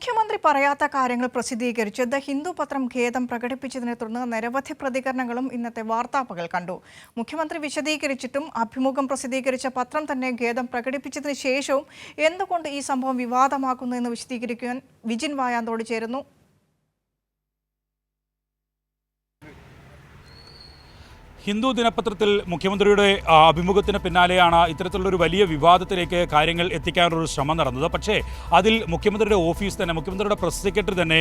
മുഖ്യമന്ത്രി പറയാത്ത കാര്യങ്ങൾ പ്രസിദ്ധീകരിച്ച് ദ ഹിന്ദു പത്രം ഖേദം പ്രകടിപ്പിച്ചതിനെ തുടർന്ന് നിരവധി പ്രതികരണങ്ങളും ഇന്നത്തെ വാർത്താപ്പകൽ കണ്ടു. മുഖ്യമന്ത്രി വിശദീകരിച്ചിട്ടും അഭിമുഖം പ്രസിദ്ധീകരിച്ച പത്രം തന്നെ ഖേദം പ്രകടിപ്പിച്ചതിന് ശേഷവും എന്തുകൊണ്ട് ഈ സംഭവം വിവാദമാക്കുന്നു എന്ന് വിശദീകരിക്കാൻ വിജിൻ വായാന്തോട് ചേരുന്നു. ഹിന്ദു ദിനപത്രത്തിൽ മുഖ്യമന്ത്രിയുടെ അഭിമുഖത്തിന് പിന്നാലെയാണ് ഇത്തരത്തിലുള്ളൊരു വലിയ വിവാദത്തിലേക്ക് കാര്യങ്ങൾ എത്തിക്കാനുള്ള ഒരു ശ്രമം നടന്നത്. പക്ഷേ അതിൽ മുഖ്യമന്ത്രിയുടെ ഓഫീസ് തന്നെ മുഖ്യമന്ത്രിയുടെ പ്രസ് സെക്രട്ടറി തന്നെ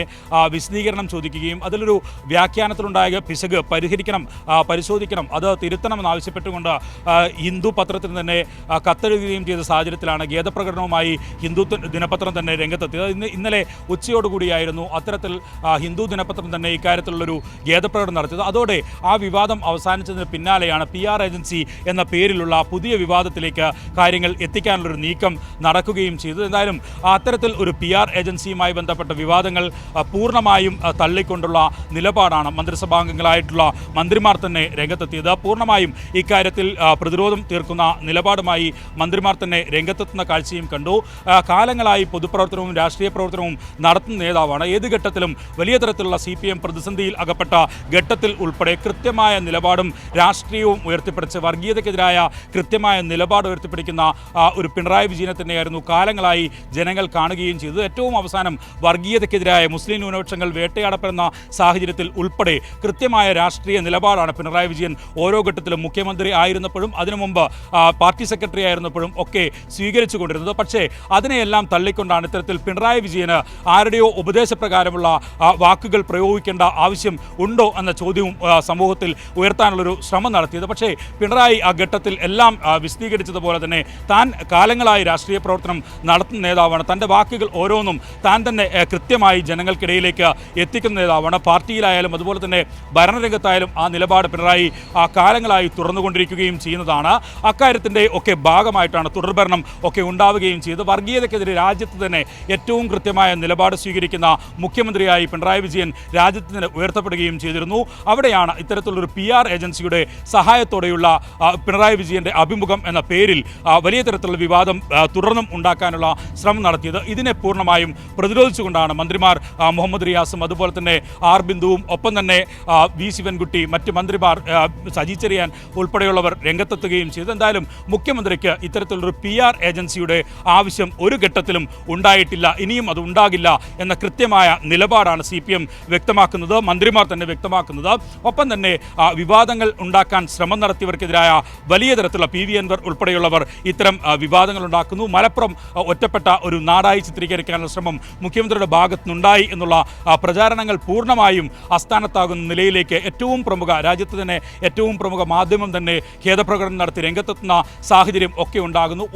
വിശദീകരണം ചോദിക്കുകയും അതിലൊരു വ്യാഖ്യാനത്തിലുണ്ടായ പിശക് പരിഹരിക്കണം പരിശോധിക്കണം അത് തിരുത്തണമെന്ന് ആവശ്യപ്പെട്ടുകൊണ്ട് ഹിന്ദു പത്രത്തിന് തന്നെ കത്തെഴുതുകയും ചെയ്ത സാഹചര്യത്തിലാണ് ഖേദപ്രകടനവുമായി ഹിന്ദു ദിനപത്രം തന്നെ രംഗത്തെത്തിയത്. ഇന്ന് ഇന്നലെ ഉച്ചയോടുകൂടിയായിരുന്നു അത്തരത്തിൽ ഹിന്ദു ദിനപത്രം തന്നെ ഇക്കാര്യത്തിലുള്ളൊരു ഖേദപ്രകടനം നടത്തിയത്. അതോടെ ആ വിവാദം അവസാനിച്ചതിന് പിന്നാലെയാണ് പി ആർ ഏജൻസി എന്ന പേരിലുള്ള പുതിയ വിവാദത്തിലേക്ക് കാര്യങ്ങൾ എത്തിക്കാനുള്ളൊരു നീക്കം നടക്കുകയും ചെയ്തു എന്തായാലും അത്തരത്തിൽ ഒരു പി ആർ ഏജൻസിയുമായി ബന്ധപ്പെട്ട വിവാദങ്ങൾ പൂർണമായും തള്ളിക്കൊണ്ടുള്ള നിലപാടാണ് മന്ത്രിസഭാംഗങ്ങളായിട്ടുള്ള മന്ത്രിമാർ തന്നെ രംഗത്തെത്തിയത്. പൂർണമായും ഇക്കാര്യത്തിൽ പ്രതിരോധം തീർക്കുന്ന നിലപാടുമായി മന്ത്രിമാർ തന്നെ രംഗത്തെത്തുന്ന കാഴ്ചയും കണ്ടു. കാലങ്ങളായി പൊതുപ്രവർത്തനവും രാഷ്ട്രീയ പ്രവർത്തനവും നടത്തുന്ന നേതാവാണ്. ഏത് ഘട്ടത്തിലും വലിയ തരത്തിലുള്ള സി പ്രതിസന്ധിയിൽ അകപ്പെട്ട ഘട്ടത്തിൽ ഉൾപ്പെടെ കൃത്യമായ നിലപാടും രാഷ്ട്രീയവും ഉയർത്തിപ്പിടിച്ച് വർഗീയതയ്ക്കെതിരായ കൃത്യമായ നിലപാട് ഉയർത്തിപ്പിടിക്കുന്ന ഒരു പിണറായി വിജയനെ തന്നെയായിരുന്നു കാലങ്ങളായി ജനങ്ങൾ കാണുകയും ചെയ്തത്. ഏറ്റവും അവസാനം വർഗീയതയ്ക്കെതിരായ മുസ്ലിം ന്യൂനപക്ഷങ്ങൾ വേട്ടയാടപ്പെടുന്ന സാഹചര്യത്തിൽ ഉൾപ്പെടെ കൃത്യമായ രാഷ്ട്രീയ നിലപാടാണ് പിണറായി വിജയൻ ഓരോ ഘട്ടത്തിലും മുഖ്യമന്ത്രി ആയിരുന്നപ്പോഴും അതിനു മുമ്പ് പാർട്ടി സെക്രട്ടറി ആയിരുന്നപ്പോഴും ഒക്കെ സ്വീകരിച്ചു കൊണ്ടിരുന്നത് പക്ഷേ അതിനെയെല്ലാം തള്ളിക്കൊണ്ടാണ് ഇത്തരത്തിൽ പിണറായി വിജയന് ആരുടെയോ ഉപദേശപ്രകാരമുള്ള വാക്കുകൾ പ്രയോഗിക്കേണ്ട ആവശ്യം ഉണ്ടോ എന്ന ചോദ്യവും സമൂഹത്തിൽ ഉയർത്താനുള്ളൊരു ശ്രമം നടത്തിയത്. പക്ഷേ പിണറായി ആ ഘട്ടത്തിൽ എല്ലാം വിശദീകരിച്ചതുപോലെ തന്നെ താൻ കാലങ്ങളായി രാഷ്ട്രീയ പ്രവർത്തനം നടത്തുന്ന നേതാവാണ്. തന്റെ വാക്കുകൾ ഓരോന്നും താൻ തന്നെ കൃത്യമായി ജനങ്ങൾക്കിടയിലേക്ക് എത്തിക്കുന്ന നേതാവാണ്. പാർട്ടിയിലായാലും അതുപോലെ തന്നെ ഭരണരംഗത്തായാലും ആ നിലപാട് പിണറായി ആ കാലങ്ങളായി തുറന്നുകൊണ്ടിരിക്കുകയും ചെയ്യുന്നതാണ്. അക്കാര്യത്തിന്റെ ഒക്കെ ഭാഗമായിട്ടാണ് തുടർഭരണം ഒക്കെ ഉണ്ടാവുകയും ചെയ്ത് വർഗീയതയ്ക്കെതിരെ രാജ്യത്ത് തന്നെ ഏറ്റവും കൃത്യമായ നിലപാട് സ്വീകരിക്കുന്ന മുഖ്യമന്ത്രിയായി പിണറായി വിജയൻ രാജ്യത്തിന് ഉയർത്തപ്പെടുകയും ചെയ്തിരുന്നു. അവിടെയാണ് ഇത്തരത്തിലുള്ളൊരു പി ആർ ഏജൻസിയുടെ സഹായത്തോടെയുള്ള പിണറായി വിജയന്റെ അഭിമുഖം എന്ന പേരിൽ വലിയ തരത്തിലുള്ള വിവാദം തുടർന്നും ഉണ്ടാക്കാനുള്ള ശ്രമം നടത്തിയത് ഇതിനെ പൂർണമായും പ്രതിരോധിച്ചുകൊണ്ടാണ് മന്ത്രിമാർ മുഹമ്മദ് റിയാസും അതുപോലെ തന്നെ ആർ ബിന്ദുവും ഒപ്പം തന്നെ വി ശിവൻകുട്ടി മറ്റ് മന്ത്രിമാർ സജി ചെറിയാൻ ഉൾപ്പെടെയുള്ളവർ രംഗത്തെത്തുകയും ചെയ്തു. എന്തായാലും മുഖ്യമന്ത്രിക്ക് ഇത്തരത്തിലൊരു പി ആർ ഏജൻസിയുടെ ആവശ്യം ഒരു ഘട്ടത്തിലും ഉണ്ടായിട്ടില്ല ഇനിയും അത് ഉണ്ടാകില്ല എന്ന കൃത്യമായ നിലപാടാണ് സി വ്യക്തമാക്കുന്നത് മന്ത്രിമാർ തന്നെ വ്യക്തമാക്കുന്നത്. ഒപ്പം തന്നെ ആ, ഉണ്ടാക്കാൻ ശ്രമം നടത്തിയവർക്കെതിരായ വലിയ തരത്തിലുള്ള പി വി അൻവർ ഉൾപ്പെടെയുള്ളവർ ഇത്തരം വിവാദങ്ങൾ ഉണ്ടാക്കുന്നു. മലപ്പുറം ഒറ്റപ്പെട്ട ഒരു നാടായി ചിത്രീകരിക്കാനുള്ള ശ്രമം മുഖ്യമന്ത്രിയുടെ ഭാഗത്തുനിന്നുണ്ടായി എന്നുള്ള പ്രചാരണങ്ങൾ പൂർണമായും അസ്ഥാനത്താകുന്ന നിലയിലേക്ക് ഏറ്റവും പ്രമുഖ രാജ്യത്ത് തന്നെ ഏറ്റവും പ്രമുഖ മാധ്യമം തന്നെ ഖേദപ്രകടനം നടത്തി രംഗത്തെത്തുന്ന സാഹചര്യം ഒക്കെ ഉണ്ടാകുന്നു.